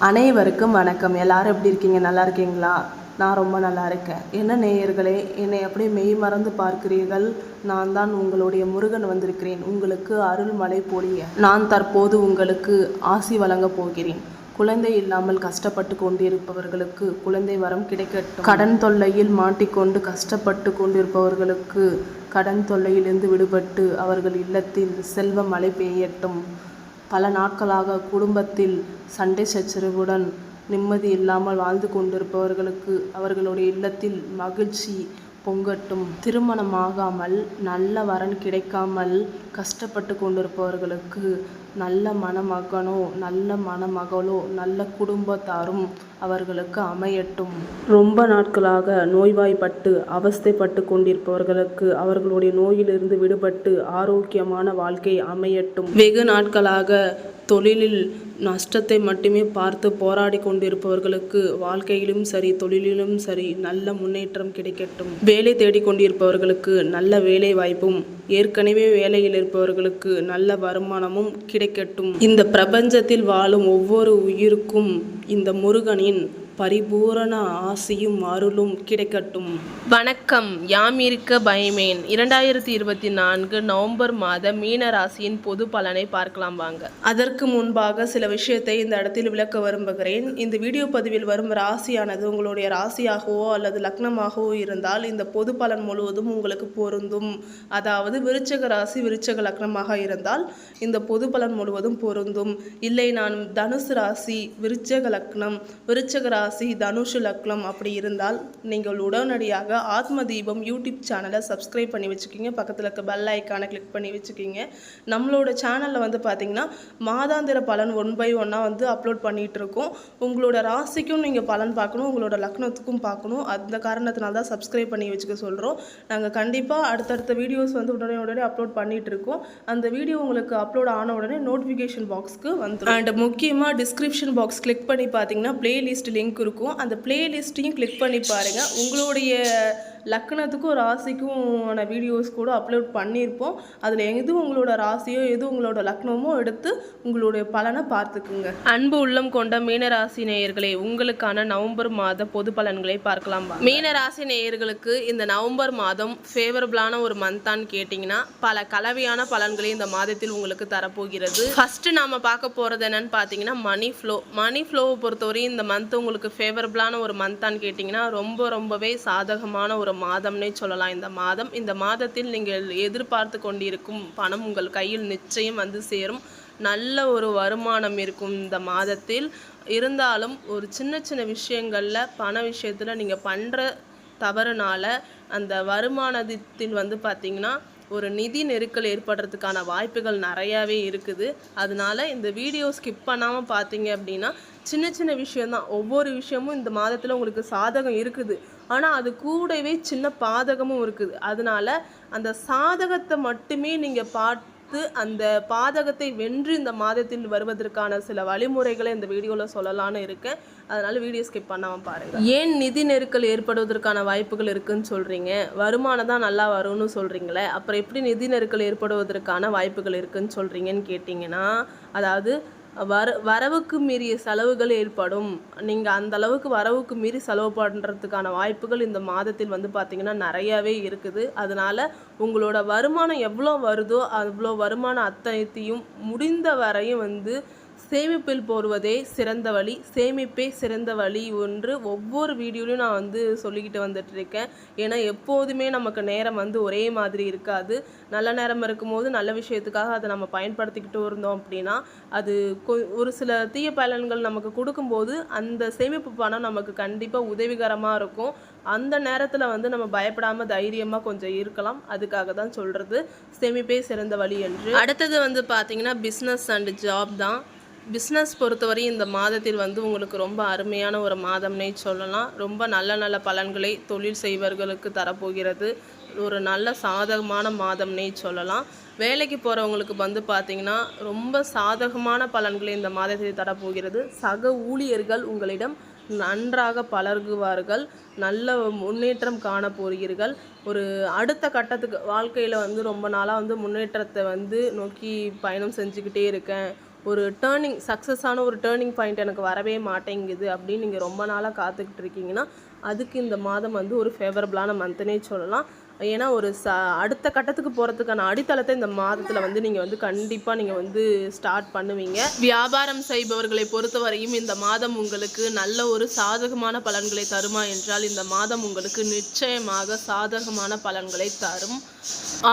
அனைவருக்கும் வணக்கம். எல்லாரும் எப்படி இருக்கீங்க? நல்லா இருக்கீங்களா? நான் ரொம்ப நல்லா இருக்கேன். என்ன நேயர்களே என்னை அப்படியே மெய் மறந்து பார்க்கிறீர்கள். நான் தான் உங்களுடைய முருகன் வந்திருக்கிறேன். உங்களுக்கு அருள் மழை பொழிய நான் தற்போது உங்களுக்கு ஆசி வழங்கப் போகிறேன். குழந்தை இல்லாமல் கஷ்டப்பட்டு கொண்டிருப்பவர்களுக்கு குழந்தை வரம் கிடைக்கட்டும். கடன் தொல்லையில் மாட்டிக்கொண்டு கஷ்டப்பட்டு கொண்டிருப்பவர்களுக்கு கடன் தொல்லையிலிருந்து விடுபட்டு அவர்கள் இல்லத்தில் செல்வ மழை பெய்யட்டும். பல நாட்களாக குடும்பத்தில் சண்டை சச்சரவுடன் நிம்மதி இல்லாமல் வாழ்ந்து கொண்டிருப்பவர்களுக்கு அவர்களுடைய இல்லத்தில் மகிழ்ச்சி பொங்கட்டும் திருமணமாகாமல் நல்ல வரன் கிடைக்காமல் கஷ்டப்பட்டு கொண்டிருப்பவர்களுக்கு நல்ல மணமகனோ நல்ல மணமகளோ நல்ல குடும்பத்தாரும் அவர்களுக்கு அமையட்டும். ரொம்ப நாட்களாக நோய்வாய்ப்பட்டு அவஸ்தைப்பட்டு கொண்டிருப்பவர்களுக்கு அவர்களுடைய நோயிலிருந்து விடுபட்டு ஆரோக்கியமான வாழ்க்கை அமையட்டும். வெகு நாட்களாக தொழிலில் நஷ்டத்தை மட்டுமே பார்த்து போராடி கொண்டிருப்பவர்களுக்கு வாழ்க்கையிலும் சரி தொழிலிலும் சரி நல்ல முன்னேற்றம் கிடைக்கட்டும். வேலை தேடிக்கொண்டிருப்பவர்களுக்கு நல்ல வேலை வாய்ப்பும் ஏற்கனவே வேலையில் இருப்பவர்களுக்கு நல்ல வருமானமும் கிடைக்கட்டும். இந்த பிரபஞ்சத்தில் வாழும் ஒவ்வொரு உயிருக்கும் இந்த முருகனின் பரிபூரண ஆசியும் அருளும் கிடைக்கட்டும். வணக்கம். யாம் இருக்க பயமேன். இரண்டாயிரத்தி இருபத்தி நான்கு நவம்பர் மாத மீன ராசியின் பொது பலனை பார்க்கலாம் வாங்க. அதற்கு முன்பாக சில விஷயத்தை இந்த இடத்தில் விளக்க விரும்புகிறேன். இந்த வீடியோ பதிவில் வரும் ராசியானது உங்களுடைய ராசியாகவோ அல்லது லக்னமாகவோ இருந்தால் இந்த பொது பலன் முழுவதும் உங்களுக்கு பொருந்தும். அதாவது விருச்சக ராசி விருச்சக லக்னமாக இருந்தால் இந்த பொது பலன் முழுவதும் பொருந்தும். இல்லை நான் தனுசு ராசி விருச்சக லக்னம் விருச்சக ராசி தனுஷு லக்னம் அப்படி இருந்தால் நீங்கள் உடனடியாக ஆத்ம தீபம் யூடியூப் சேனலை சப்ஸ்கிரைப் பண்ணி வச்சுக்கிங்க. பக்கத்தில் இருக்க பெல் ஐக்கானை கிளிக் பண்ணி வச்சுக்கிங்க. நம்மளோட சேனலில் வந்து பார்த்தீங்கன்னா மாதாந்திர பலன் ஒன் பை ஒன்னாக வந்து அப்லோட் பண்ணிகிட்டு இருக்கோம். உங்களோட ராசிக்கும் நீங்கள் பலன் பார்க்கணும் உங்களோட லக்னத்துக்கும் பார்க்கணும். அந்த காரணத்தினால தான் சப்ஸ்கிரைப் பண்ணி வச்சுக்க சொல்கிறோம் நாங்கள் கண்டிப்பாக அடுத்தடுத்த வீடியோஸ் வந்து உடனே உடனே அப்லோட் பண்ணிகிட்டு இருக்கோம். அந்த வீடியோ உங்களுக்கு அப்லோட் ஆன உடனே நோட்டிஃபிகேஷன் பாக்ஸ்க்கு வந்து அண்ட் முக்கியமாக டிஸ்கிரிப்ஷன் பாக்ஸ் கிளிக் பண்ணி பார்த்தீங்கன்னா பிளேலிஸ்ட் லிங்க் இருக்கும். அந்த பிளேலிஸ்ட்டையும் கிளிக் பண்ணி பாருங்கள் உங்களுடைய லக்னத்துக்கும் ராசிக்கும் வீடியோஸ் கூட அப்லோட் பண்ணியிருப்போம். அதில் எது உங்களோட ராசியோ எது உங்களோட லக்னமோ எடுத்து உங்களுடைய பலனை பார்த்துக்குங்க. அன்பு உள்ளம் கொண்ட மீனராசி நேயர்களே உங்களுக்கான நவம்பர் மாத பொது பலன்களை பார்க்கலாம் மீனராசி நேயர்களுக்கு இந்த நவம்பர் மாதம் ஃபேவரபிளான ஒரு மந்தான்னு கேட்டிங்கன்னா பல கலவையான பலன்களை இந்த மாதத்தில் உங்களுக்கு தரப்போகிறது. ஃபர்ஸ்ட் நாம பார்க்க போகிறது என்னன்னு பார்த்தீங்கன்னா மணி ஃப்ளோ மணி ஃப்ளோவை பொறுத்தவரையும் இந்த மந்த் உங்களுக்கு ஃபேவரபிளான ஒரு மந்தான்னு கேட்டிங்கன்னா ரொம்ப ரொம்பவே சாதகமான ஒரு மாதம்னே சொல்லலாம். இந்த மாதம் இந்த மாதத்தில் நீங்கள் எதிர்பார்த்து கொண்டிருக்கும் பணம் உங்கள் கையில் நிச்சயம் வந்து சேரும். நல்ல ஒரு வருமானம் இருக்கும் இந்த மாதத்தில். இருந்தாலும் ஒரு சின்ன சின்ன விஷயங்களில் பண விஷயத்தில் நீங்கள் பண்ணுற தவறுனால அந்த வருமானத்தில் வந்து பார்த்திங்கன்னா ஒரு நிதி நெருக்கல் ஏற்படுறதுக்கான வாய்ப்புகள் நிறையாவே இருக்குது. அதனால இந்த வீடியோ ஸ்கிப் பண்ணாமல் பார்த்தீங்க அப்படின்னா சின்ன சின்ன விஷயம்தான். ஒவ்வொரு விஷயமும் இந்த மாதத்தில் உங்களுக்கு சாதகம் இருக்குது. ஆனால் அது கூடவே சின்ன பாதகமும் இருக்குது. அதனால அந்த சாதகத்தை மட்டுமே நீங்கள் பார்த்து அந்த பாதகத்தை வென்று இந்த மாதத்தில் வருவதற்கான சில வழிமுறைகளை இந்த வீடியோவில் சொல்லலான்னு இருக்கேன். அதனால வீடியோ ஸ்கிப் பண்ணாமல் பாருங்கள் ஏன் நிதி நெருக்கல் ஏற்படுவதற்கான வாய்ப்புகள் இருக்குன்னு சொல்கிறீங்க வருமானம் தான் நல்லா வரும்னு சொல்கிறீங்களே அப்புறம் எப்படி நிதி நெருக்கல் ஏற்படுவதற்கான வாய்ப்புகள் இருக்குன்னு சொல்கிறீங்கன்னு கேட்டிங்கன்னா அதாவது வர வரவுக்கு மீறிய செலவுகள் ஏற்படும். நீங்கள் அந்த அளவுக்கு வரவுக்கு மீறி செலவு பண்ணுறதுக்கான வாய்ப்புகள் இந்த மாதத்தில் வந்து பார்த்திங்கன்னா நிறையாவே இருக்குது. அதனால் உங்களோட வருமானம் எவ்வளோ வருதோ அவ்வளோ வருமானம் அத்தனைத்தையும் முடிந்த வரையும் வந்து சேமிப்பில் போடுவதே சிறந்த வழி. சேமிப்பே சிறந்த வழி ஒன்று ஒவ்வொரு வீடியோலையும் நான் வந்து சொல்லிக்கிட்டு வந்துட்டுருக்கேன். ஏன்னா எப்போதுமே நமக்கு நேரம் வந்து ஒரே மாதிரி இருக்காது. நல்ல நேரம் இருக்கும்போது நல்ல விஷயத்துக்காக அதை நம்ம பயன்படுத்திக்கிட்டு இருந்தோம் அப்படின்னா அது கொ- ஒரு சில தீய பலன்கள் நமக்கு கொடுக்கும்போது அந்த சேமிப்பு பணம் நமக்கு கண்டிப்பாக உதவிகரமாக இருக்கும். அந்த நேரத்தில் வந்து நம்ம பயப்படாமல் தைரியமாக கொஞ்சம் இருக்கலாம். அதுக்காக தான் சொல்கிறது சேமிப்பே சிறந்த வழி என்று. அடுத்தது வந்து பார்த்திங்கன்னா பிஸ்னஸ் அண்ட் ஜாப் தான். பிஸ்னஸ் பொறுத்தவரை இந்த மாதத்தில் வந்து உங்களுக்கு ரொம்ப அருமையான ஒரு மாதம்னே சொல்லலாம். ரொம்ப நல்ல நல்ல பலன்களை தொழில் செய்வர்களுக்கு தரப்போகிறது. ஒரு நல்ல சாதகமான மாதம்னே சொல்லலாம். வேலைக்கு போகிறவங்களுக்கு வந்து பார்த்திங்கன்னா ரொம்ப சாதகமான பலன்களை இந்த மாதத்தில் தரப்போகிறது. சக ஊழியர்கள் உங்களிடம் நன்றாக பழகுவார்கள். நல்ல முன்னேற்றம் காண போகிறீர்கள் ஒரு அடுத்த கட்டத்துக்கு வாழ்க்கையில் வந்து ரொம்ப நாளாக வந்து முன்னேற்றத்தை வந்து நோக்கி பயணம் செஞ்சுக்கிட்டே இருக்கேன். ஒரு டேர்னிங் சக்ஸஸான ஒரு டேர்னிங் பாயிண்ட் எனக்கு வரவே மாட்டேங்குது அப்படின்னு நீங்கள் ரொம்ப நாளாக காத்துக்கிட்டு இருக்கீங்கன்னா அதுக்கு இந்த மாதம் வந்து ஒரு ஃபேவரபிளான மந்த்னே சொல்லலாம். ஏன்னா ஒரு ச அடுத்த கட்டத்துக்கு போகிறதுக்கான அடித்தளத்தை இந்த மாதத்தில் வந்து நீங்கள் வந்து கண்டிப்பாக நீங்கள் வந்து ஸ்டார்ட் பண்ணுவீங்க. வியாபாரம் செய்பவர்களை பொறுத்தவரையும் இந்த மாதம் உங்களுக்கு நல்ல ஒரு சாதகமான பலன்களை தருமா என்றால் இந்த மாதம் உங்களுக்கு நிச்சயமாக சாதகமான பலன்களை தரும்.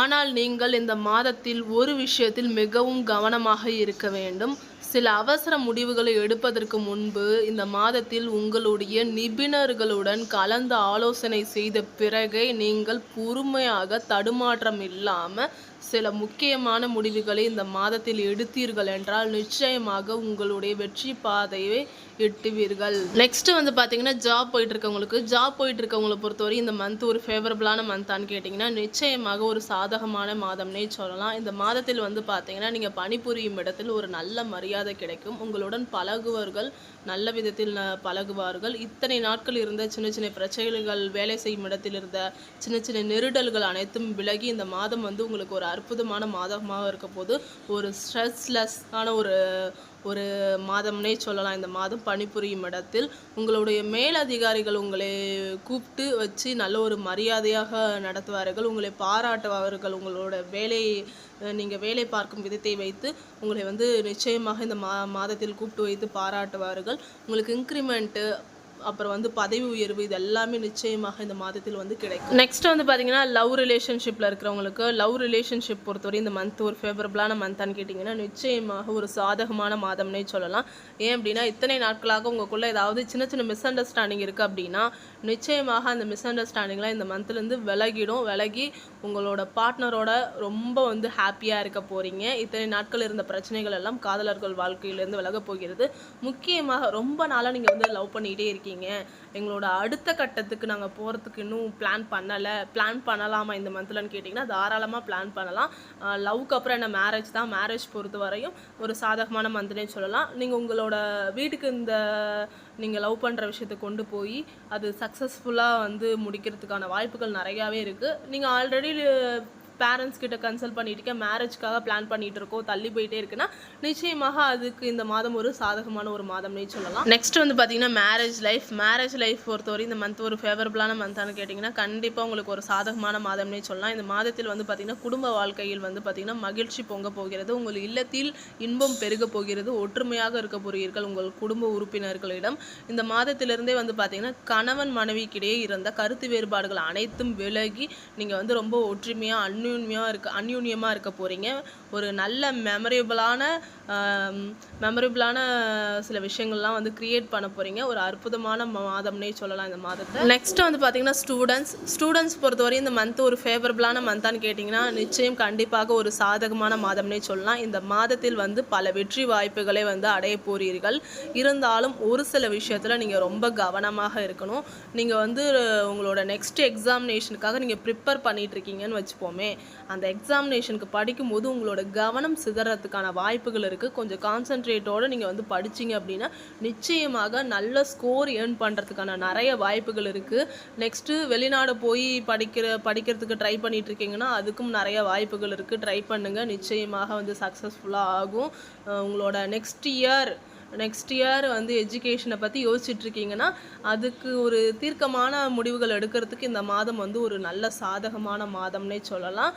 ஆனால் நீங்கள் இந்த மாதத்தில் ஒரு விஷயத்தில் மிகவும் கவனமாக இருக்க வேண்டும். சில அவசர முடிவுகளை எடுப்பதற்கு முன்பு இந்த மாதத்தில் உங்களுடைய நிபுணர்களுடன் கலந்து ஆலோசனை செய்த பிறகே நீங்கள் பூ முழுமையாக தடுமாற்றம் இல்லாமல் சில முக்கியமான முடிவுகளை இந்த மாதத்தில் எடுத்தீர்கள் என்றால் நிச்சயமாக உங்களுடைய வெற்றி பாதையை எட்டுவீர்கள். நெக்ஸ்ட் வந்து பார்த்தீங்கன்னா ஜாப் போயிட்டு இருக்கவங்களுக்கு ஜாப் போயிட்டு இருக்கவங்களை பொறுத்தவரை இந்த மந்த் ஒரு ஃபேவரபிளான மந்தான்னு கேட்டிங்கன்னா நிச்சயமாக ஒரு சாதகமான மாதம்னே சொல்லலாம். இந்த மாதத்தில் வந்து பார்த்தீங்கன்னா நீங்கள் பணிபுரியும் இடத்தில் ஒரு நல்ல மரியாதை கிடைக்கும். உங்களுடன் பழகுவர்கள் நல்ல விதத்தில் ந- பழகுவார்கள். இத்தனை நாட்கள் இருந்த சின்ன சின்ன பிரச்சனைகள் வேலை செய்யும் இடத்தில் இருந்த சின்ன சின்ன நெருடல்கள் அனைத்தும் விலகி இந்த மாதம் வந்து உங்களுக்கு ஒரு அற்புதமான மாதமாக இருக்க போது ஒரு ஸ்ட்ரெஸ்லெஸ்ஸான ஒரு ஒரு மாதம்னே சொல்லலாம். இந்த மாதம் பணிபுரியும் இடத்தில் உங்களுடைய மேலதிகாரிகள் உங்களை கூப்பிட்டு வச்சு நல்ல ஒரு மரியாதையாக நடத்துவார்கள். உங்களை பாராட்டுவார்கள். உங்களோட வேலை நீங்கள் வேலை பார்க்கும் விதத்தை வைத்து உங்களை வந்து நிச்சயமாக இந்த மா மாதத்தில் கூப்பிட்டு வைத்து பாராட்டுவார்கள். உங்களுக்கு இன்க்ரிமெண்ட்டு அப்புறம் வந்து பதவி உயர்வு இது எல்லாமே நிச்சயமாக இந்த மாதத்தில் வந்து கிடைக்கும். நெக்ஸ்ட் வந்து பார்த்தீங்கன்னா லவ் ரிலேஷன்ஷிப்பில் இருக்கிறவங்களுக்கு லவ் ரிலேஷன்ஷிப் பொறுத்தவரை இந்த மந்த் ஒரு ஃபேவரபிளான மந்தான்னு கேட்டிங்கன்னா நிச்சயமாக ஒரு சாதகமான மாதம்னே சொல்லலாம். ஏன் அப்படின்னா இத்தனை நாட்களாக உங்களுக்குள்ளே ஏதாவது சின்ன சின்ன மிஸ் அண்டர்ஸ்டாண்டிங் இருக்குது அப்படின்னா நிச்சயமாக அந்த மிஸ் அண்டர்ஸ்டாண்டிங்லாம் இந்த மந்த்லேருந்து விலகிடும். விலகி உங்களோட பார்ட்னரோட ரொம்ப வந்து ஹாப்பியாக இருக்க போகிறீங்க இத்தனை நாட்கள் இருந்த பிரச்சனைகள் எல்லாம் காதலர்கள் வாழ்க்கையிலேருந்து விலக போகிறது. முக்கியமாக ரொம்ப நாளாக நீங்கள் வந்து லவ் பண்ணிகிட்டே இருக்கீங்க. எங்களோட அடுத்த கட்டத்துக்கு நாங்கள் போகிறதுக்கு இன்னும் பிளான் பண்ணலை. பிளான் பண்ணலாமா இந்த மந்த்லன்னு கேட்டிங்கன்னா தாராளமாக பிளான் பண்ணலாம். லவ்க்கு அப்புறம் என்ன மேரேஜ் தான். மேரேஜ் பொறுத்த வரையும் ஒரு சாதகமான மந்த்னே சொல்லலாம். நீங்கள் உங்களோட வீட்டுக்கு இந்த நீங்கள் லவ் பண்ணுற விஷயத்தை கொண்டு போய் அது சக்ஸஸ்ஃபுல்லாக வந்து முடிக்கிறதுக்கான வாய்ப்புகள் நிறையாவே இருக்குது நீங்கள் ஆல்ரெடி பேரண்ட்ஸ் கிட்ட கன்சல்ட் பண்ணிட்டு இருக்க மேரேஜ்க்காக பிளான் பண்ணிட்டு இருக்கோம். தள்ளி போயிட்டே இருக்குன்னா நிச்சயமாக அதுக்கு இந்த மாதம் ஒரு சாதகமான ஒரு மாதம்னே சொல்லலாம். நெக்ஸ்ட் வந்து பார்த்தீங்கன்னா மேரேஜ் லைஃப் மேரேஜ் லைஃப் பொறுத்தவரை இந்த மந்த் ஒரு ஃபேவரபிளான மந்தானு கேட்டிங்கன்னா கண்டிப்பாக உங்களுக்கு ஒரு சாதகமான மாதம்னே சொல்லலாம். இந்த மாதத்தில் வந்து பார்த்தீங்கன்னா குடும்ப வாழ்க்கையில் வந்து பார்த்தீங்கன்னா மகிழ்ச்சி பொங்க போகிறது உங்கள் இல்லத்தில் இன்பம் பெருக போகிறது ஒற்றுமையாக இருக்க போகிறீர்கள் உங்கள் குடும்ப உறுப்பினர்களிடம். இந்த மாதத்திலிருந்தே வந்து பார்த்தீங்கன்னா கணவன் மனைவிக்கிடையே இருந்த கருத்து வேறுபாடுகள் அனைத்தும் விலகி நீங்கள் வந்து ரொம்ப ஒற்றுமையாக அன்யூன்யமாக இருக்க அந்யூன்யமாக இருக்க போகிறீங்க ஒரு நல்ல மெமரபிளான மெமரபிளான சில விஷயங்கள்லாம் வந்து கிரியேட் பண்ண போகிறீங்க ஒரு அற்புதமான மாதம்னே சொல்லலாம் இந்த மாதத்தை. நெக்ஸ்ட் வந்து பார்த்தீங்கன்னா ஸ்டூடெண்ட்ஸ் ஸ்டூடெண்ட்ஸ் பொறுத்தவரையும் இந்த மந்த் ஒரு ஃபேவரபிளான மந்தான்னு கேட்டிங்கன்னா நிச்சயம் கண்டிப்பாக ஒரு சாதகமான மாதம்னே சொல்லலாம். இந்த மாதத்தில் வந்து பல வெற்றி வாய்ப்புகளை வந்து அடைய போகிறீர்கள் இருந்தாலும் ஒரு சில விஷயத்தில் நீங்கள் ரொம்ப கவனமாக இருக்கணும். நீங்கள் வந்து உங்களோட நெக்ஸ்ட் எக்ஸாமினேஷனுக்காக நீங்கள் ப்ரிப்பேர் பண்ணிகிட்ருக்கீங்கன்னு வச்சுப்போமே. அந்த எக்ஸாமினேஷனுக்கு படிக்கும்போது உங்களோட கவனம் சிதறதுக்கான வாய்ப்புகள் இருக்குது கொஞ்சம் கான்சென்ட்ரேட்டோடு நீங்கள் வந்து படிச்சீங்க அப்படின்னா நிச்சயமாக நல்ல ஸ்கோர் ஏர்ன் பண்ணுறதுக்கான நிறைய வாய்ப்புகள் இருக்குது நெக்ஸ்ட்டு வெளிநாடு போய் படிக்கிற படிக்கிறதுக்கு ட்ரை பண்ணிகிட்டு இருக்கீங்கன்னா அதுக்கும் நிறைய வாய்ப்புகள் இருக்குது ட்ரை பண்ணுங்கள் நிச்சயமாக வந்து சக்ஸஸ்ஃபுல்லாக ஆகும். உங்களோட நெக்ஸ்ட் இயர் நெக்ஸ்ட் இயர் வந்து எஜுகேஷனை பற்றி யோசிச்சுட்டு இருக்கீங்கன்னா அதுக்கு ஒரு தீர்க்கமான முடிவுகள் எடுக்கிறதுக்கு இந்த மாதம் வந்து ஒரு நல்ல சாதகமான மாதம்னே சொல்லலாம்.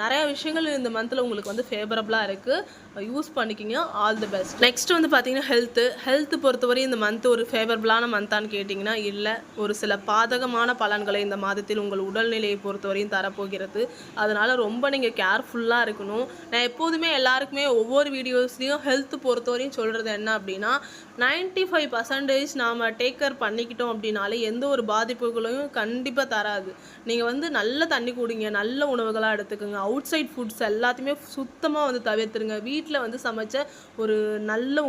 நிறையா விஷயங்கள் இந்த மந்தில் உங்களுக்கு வந்து ஃபேவரபுளாக இருக்குது யூஸ் பண்ணிக்கிங்க. ஆல் தி பெஸ்ட் நெக்ஸ்ட் வந்து பார்த்தீங்கன்னா ஹெல்த்து ஹெல்த்து பொறுத்தவரை இந்த மந்த் ஒரு ஃபேவரபுளான மந்தான்னு கேட்டிங்கன்னா இல்லை ஒரு சில பாதகமான பலன்களை இந்த மாதத்தில் உங்கள் உடல்நிலையை பொறுத்தவரையும் தரப்போகிறது. அதனால் ரொம்ப நீங்கள் கேர்ஃபுல்லாக இருக்கணும். நான் எப்போதுமே எல்லாருக்குமே ஒவ்வொரு வீடியோஸ்லேயும் ஹெல்த் பொறுத்தவரையும் சொல்கிறது என்ன அப்படின்னா 95% ஃபைவ் பர்சன்டேஜ் நாம் டேக் கேர் பண்ணிக்கிட்டோம் அப்படின்னாலே எந்த ஒரு பாதிப்புகளையும் கண்டிப்பாக தராது. நீங்கள் வந்து நல்ல தண்ணி குடிங்க நல்ல உணவுகளாக எடுத்து எடுத்துக்கோங்க. அவுட் சைட் ஃபுட்ஸ் எல்லாத்தையுமே சுத்தமாக வந்து தவிர்த்துருங்க. வீட்டில் வந்து சமைச்ச ஒரு நல்ல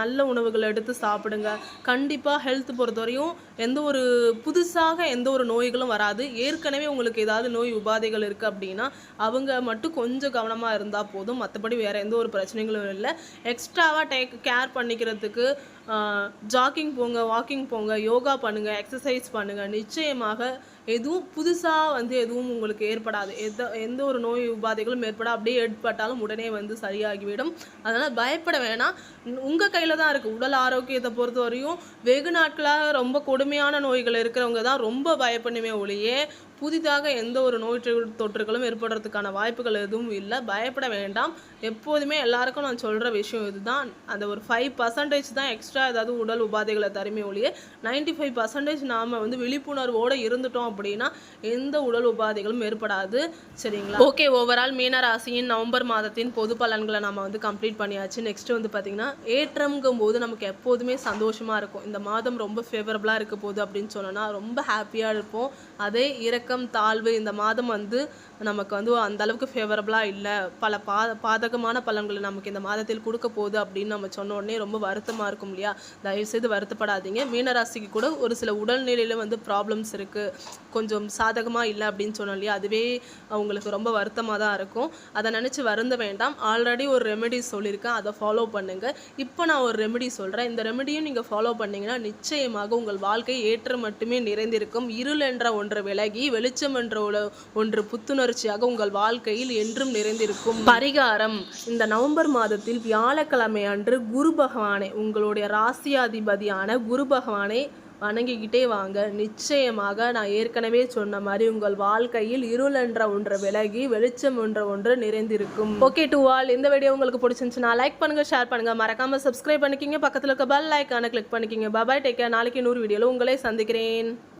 நல்ல உணவுகளை எடுத்து சாப்பிடுங்க. கண்டிப்பாக ஹெல்த் பொறுத்தவரையும் எந்த ஒரு புதுசாக எந்த ஒரு நோய்களும் வராது. ஏற்கனவே உங்களுக்கு ஏதாவது நோய் உபாதைகள் இருக்குது அப்படின்னா அவங்க மட்டும் கொஞ்சம் கவனமாக இருந்தால் போதும். மற்றபடி வேறு எந்த ஒரு பிரச்சனைகளும் இல்லை. எக்ஸ்ட்ராவாக டேக் கேர் பண்ணிக்கிறதுக்கு ஜாக்கிங் போங்க வாக்கிங் போங்க யோகா பண்ணுங்கள் எக்ஸசைஸ் பண்ணுங்கள் நிச்சயமாக எதுவும் புதுசாக வந்து எதுவும் உங்களுக்கு ஏற்படாது. எந்த எந்த ஒரு நோய் உபாதைகளும் ஏற்பட அப்படியே ஏற்பட்டாலும் உடனே வந்து சரியாகிவிடும். அதனால் பயப்பட வேணாம். உங்கள் கையில் தான் இருக்குது உடல் ஆரோக்கியத்தை பொறுத்த வரையும் வெகு நாட்களாக ரொம்ப கொடுமையான நோய்கள் இருக்கிறவங்க தான் ரொம்ப பயப்படணுமே ஒழிய புதிதாக எந்த ஒரு நோய் தொற்றுகளும் ஏற்படுறதுக்கான வாய்ப்புகள் எதுவும் இல்லை. பயப்பட வேண்டாம். எப்போதுமே எல்லாருக்கும் நான் சொல்கிற விஷயம் இதுதான். அந்த ஒரு ஃபைவ் பர்சன்டேஜ் தான் எக்ஸ்ட்ரா ஏதாவது உடல் உபாதைகளை தருமே ஒழிய நைன்டி ஃபைவ் பர்சன்டேஜ் நாம் வந்து விழிப்புணர்வோடு இருந்துட்டோம் அப்படின்னா எந்த உடல் உபாதைகளும் ஏற்படாது. சரிங்களா? ஓகே ஓவரால் மீனராசியின் நவம்பர் மாதத்தின் பொது பலன்களை நம்ம வந்து கம்ப்ளீட் பண்ணியாச்சு. நெக்ஸ்ட் வந்து பார்த்திங்கன்னா ஏற்றம்ங்கும் போது நமக்கு எப்போதுமே சந்தோஷமாக இருக்கும். இந்த மாதம் ரொம்ப ஃபேவரபுளாக இருக்க போகுது அப்படின்னு சொன்னோன்னா ரொம்ப ஹாப்பியாக இருப்போம். அதே இறக்கம் தாழ்வு இந்த மாதம் வந்து நமக்கு வந்து அந்த அளவுக்கு ஃபேவரபுளாக இல்லை. பல பா பாதகமான பலன்களை நமக்கு இந்த மாதத்தில் கொடுக்க போகுது அப்படின்னு நம்ம சொன்ன உடனே ரொம்ப வருத்தமாக இருக்கும் இல்லையா? தயவுசெய்து வருத்தப்படாதீங்க. மீனராசிக்கு கூட ஒரு சில உடல்நிலையில் வந்து ப்ராப்ளம்ஸ் இருக்குது கொஞ்சம் சாதகமாக இல்லை அப்படின்னு சொன்னோம் இல்லையா? அதுவே அவங்களுக்கு ரொம்ப வருத்தமாக தான் இருக்கும். அதை நினச்சி வருந்த வேண்டாம். ஆல்ரெடி ஒரு ரெமெடி சொல்லியிருக்கேன். அதை ஃபாலோ பண்ணுங்கள் இப்போ நான் ஒரு ரெமெடி சொல்கிறேன் இந்த ரெமெடியும் நீங்கள் ஃபாலோ பண்ணிங்கன்னா நிச்சயமாக உங்கள் வாழ்க்கை ஏற்ற மட்டுமே நிறைந்திருக்கும். இருள் என்ற ஒன்று விலகி வெளிச்சம் என்ற ஒன்று புத்துணர்ச்சியாக உங்கள் வாழ்க்கையில் என்றும் நிறைந்திருக்கும். பரிகாரம். இந்த நவம்பர் மாதத்தில் வியாழக்கிழமை அன்று குரு பகவானை உங்களுடைய ராசியாதிபதியான குரு பகவானை வணங்கிக்கிட்டே வாங்க. நிச்சயமாக நான் ஏற்கனவே சொன்ன மாதிரி உங்கள் வாழ்க்கையில் இருள் என்ற ஒன்று விலகி வெளிச்சம் என்ற ஒன்று நிறைந்திருக்கும். ஓகே டூ ஆல் இந்த வீடியோ உங்களுக்கு பிடிச்சிருந்துச்சுன்னா லைக் பண்ணுங்க ஷேர் பண்ணுங்க. மறக்காம சப்ஸ்கிரைப் பண்ணிக்கிங்க. பக்கத்தில் இருக்க பெல் லைக்கான கிளிக் பண்ணிக்கிங்க. பாபாய் டேக்கே நாளைக்கு நூறு வீடியோவில் உங்களை சந்திக்கிறேன்.